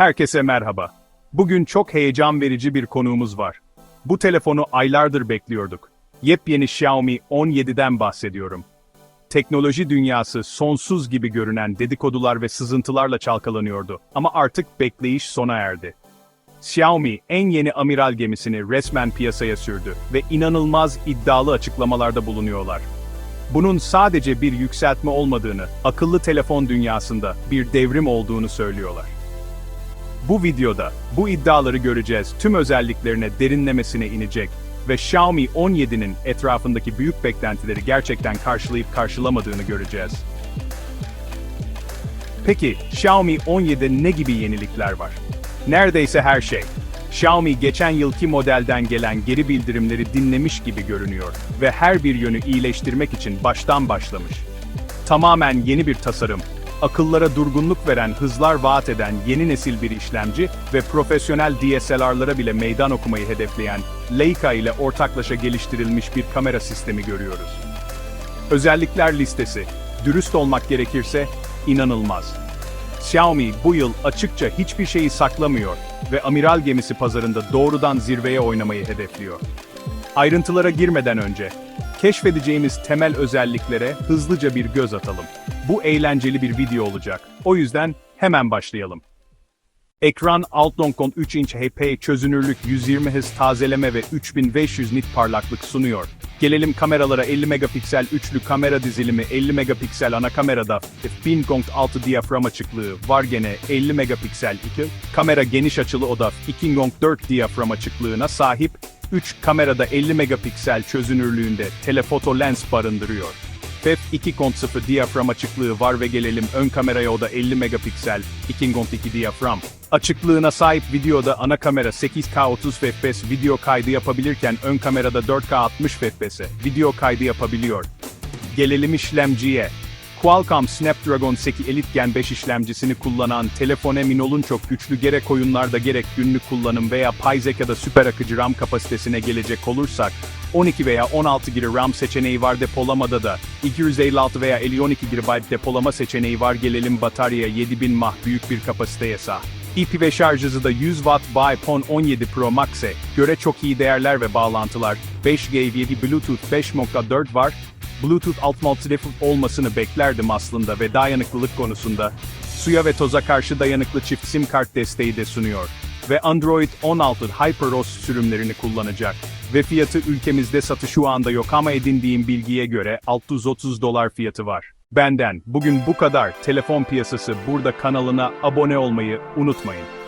Herkese merhaba. Bugün çok heyecan verici bir konuğumuz var. Bu telefonu aylardır bekliyorduk. Yepyeni Xiaomi 17'den bahsediyorum. Teknoloji dünyası sonsuz gibi görünen dedikodular ve sızıntılarla çalkalanıyordu ama artık bekleyiş sona erdi. Xiaomi en yeni amiral gemisini resmen piyasaya sürdü ve inanılmaz iddialı açıklamalarda bulunuyorlar. Bunun sadece bir yükseltme olmadığını, akıllı telefon dünyasında bir devrim olduğunu söylüyorlar. Bu videoda bu iddiaları göreceğiz, tüm özelliklerine derinlemesine inecek ve Xiaomi 17'nin etrafındaki büyük beklentileri gerçekten karşılayıp karşılamadığını göreceğiz. Peki, Xiaomi 17'de ne gibi yenilikler var? Neredeyse her şey. Xiaomi geçen yılki modelden gelen geri bildirimleri dinlemiş gibi görünüyor ve her bir yönü iyileştirmek için baştan başlamış. Tamamen yeni bir tasarım, akıllara durgunluk veren hızlar vaat eden yeni nesil bir işlemci ve profesyonel DSLR'lara bile meydan okumayı hedefleyen Leica ile ortaklaşa geliştirilmiş bir kamera sistemi görüyoruz. Özellikler listesi, dürüst olmak gerekirse, inanılmaz. Xiaomi bu yıl açıkça hiçbir şeyi saklamıyor ve amiral gemisi pazarında doğrudan zirveye oynamayı hedefliyor. Ayrıntılara girmeden önce, keşfedeceğimiz temel özelliklere hızlıca bir göz atalım. Bu eğlenceli bir video olacak. O yüzden hemen başlayalım. Ekran 6.3 inç HP çözünürlük 120 Hz tazeleme ve 3500 nit parlaklık sunuyor. Gelelim kameralara 50 megapiksel üçlü kamera dizilimi 50 megapiksel ana kamerada f1000.6 diyafram açıklığı var gene 50 megapiksel 2 kamera geniş açılı oda 2.4 diyafram açıklığına sahip 3 kamerada 50 megapiksel çözünürlüğünde telefoto lens barındırıyor. f2.0 diyafram açıklığı var ve gelelim ön kameraya o da 50 megapiksel 2.2 diyafram. Açıklığına sahip videoda ana kamera 8K 30 FPS video kaydı yapabilirken ön kamerada 4K 60 FPS'e video kaydı yapabiliyor. Gelelim işlemciye. Qualcomm Snapdragon 8 Elite Gen 5 işlemcisini kullanan telefon emin olun çok güçlü gerek oyunlarda gerek günlük kullanım veya pay zekada süper akıcı RAM kapasitesine gelecek olursak, 12 veya 16 GB RAM seçeneği var depolamada da, 256 veya 512 GB depolama seçeneği var. Gelelim bataryaya 7000 mAh büyük bir kapasiteye sahip. IP şarj hızı da 100 Watt by iPhone 17 Pro Max'e göre çok iyi değerler ve bağlantılar, 5G 7 Bluetooth 5.4 var, Bluetooth 6.6 default olmasını beklerdim aslında ve dayanıklılık konusunda, suya ve toza karşı dayanıklı çift sim kart desteği de sunuyor ve Android 16 HyperOS sürümlerini kullanacak ve fiyatı ülkemizde satı şu anda yok ama edindiğim bilgiye göre 630 dolar fiyatı var. Benden bugün bu kadar. Telefon piyasası burada kanalına abone olmayı unutmayın.